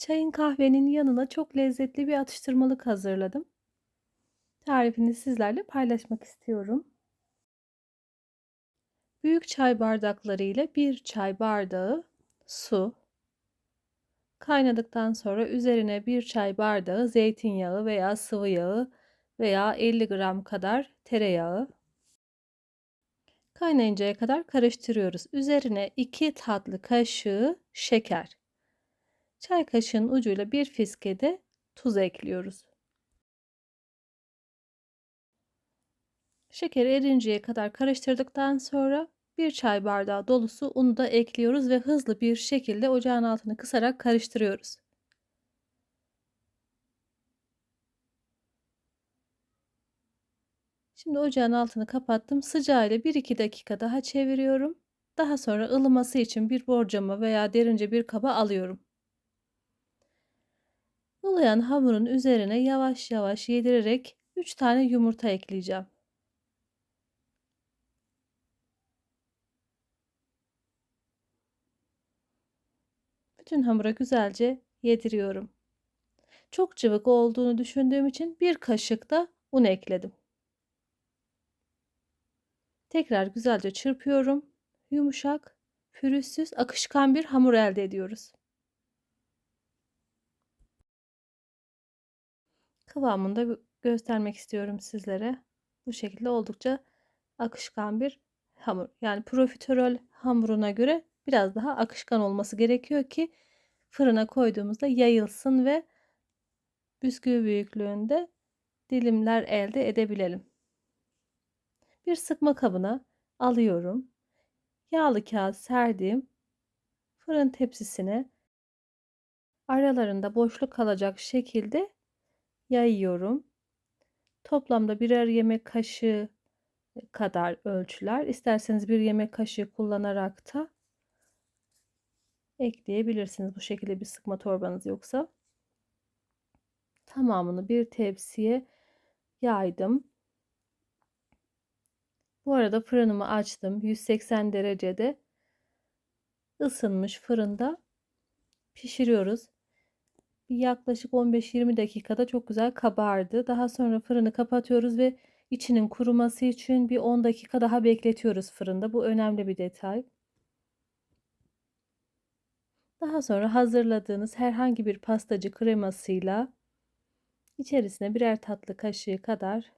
Çayın kahvenin yanına çok lezzetli bir atıştırmalık hazırladım. Tarifini sizlerle paylaşmak istiyorum. Büyük çay bardakları ile 1 çay bardağı su. Kaynadıktan sonra üzerine 1 çay bardağı zeytinyağı veya sıvı yağı veya 50 gram kadar tereyağı. Kaynayıncaya kadar karıştırıyoruz. Üzerine 2 tatlı kaşığı şeker. Çay kaşığının ucuyla bir fiske de tuz ekliyoruz. Şeker erinceye kadar karıştırdıktan sonra bir çay bardağı dolusu unu da ekliyoruz ve hızlı bir şekilde ocağın altını kısarak karıştırıyoruz. Şimdi ocağın altını kapattım. Sıcağıyla 1-2 dakika daha çeviriyorum. Daha sonra ılıması için bir borcama veya derince bir kaba alıyorum. Ilıyan hamurun üzerine yavaş yavaş yedirerek 3 tane yumurta ekleyeceğim. Bütün hamura güzelce yediriyorum. Çok cıvık olduğunu düşündüğüm için bir kaşık da un ekledim. Tekrar güzelce çırpıyorum. Yumuşak, pürüzsüz, akışkan bir hamur elde ediyoruz. Kıvamını da göstermek istiyorum sizlere. Bu şekilde oldukça akışkan bir hamur. Yani profiterol hamuruna göre biraz daha akışkan olması gerekiyor ki fırına koyduğumuzda yayılsın ve bisküvi büyüklüğünde dilimler elde edebilelim. Bir sıkma kabına alıyorum. Yağlı kağıt serdiğim fırın tepsisine aralarında boşluk kalacak şekilde yayıyorum. Toplamda birer yemek kaşığı kadar ölçüler. İsterseniz bir yemek kaşığı kullanarak da ekleyebilirsiniz. Bu şekilde bir sıkma torbanız yoksa. Tamamını bir tepsiye yaydım. Bu arada fırınımı açtım. 180 derecede ısınmış fırında pişiriyoruz. Yaklaşık 15-20 dakikada çok güzel kabardı. Daha sonra fırını kapatıyoruz ve içinin kuruması için bir 10 dakika daha bekletiyoruz fırında. Bu önemli bir detay. Daha sonra hazırladığınız herhangi bir pastacı kremasıyla içerisine birer tatlı kaşığı kadar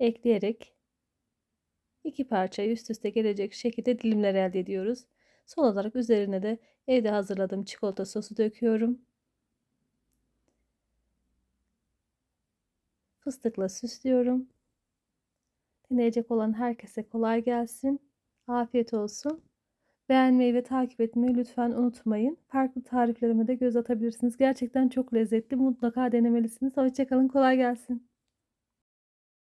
ekleyerek iki parçayı üst üste gelecek şekilde dilimler elde ediyoruz. Son olarak üzerine de evde hazırladığım çikolata sosu döküyorum. Fıstıkla süslüyorum. Deneyecek olan herkese kolay gelsin. Afiyet olsun. Beğenmeyi ve takip etmeyi lütfen unutmayın. Farklı tariflerime de göz atabilirsiniz. Gerçekten çok lezzetli. Mutlaka denemelisiniz. Hoşçakalın. Kolay gelsin.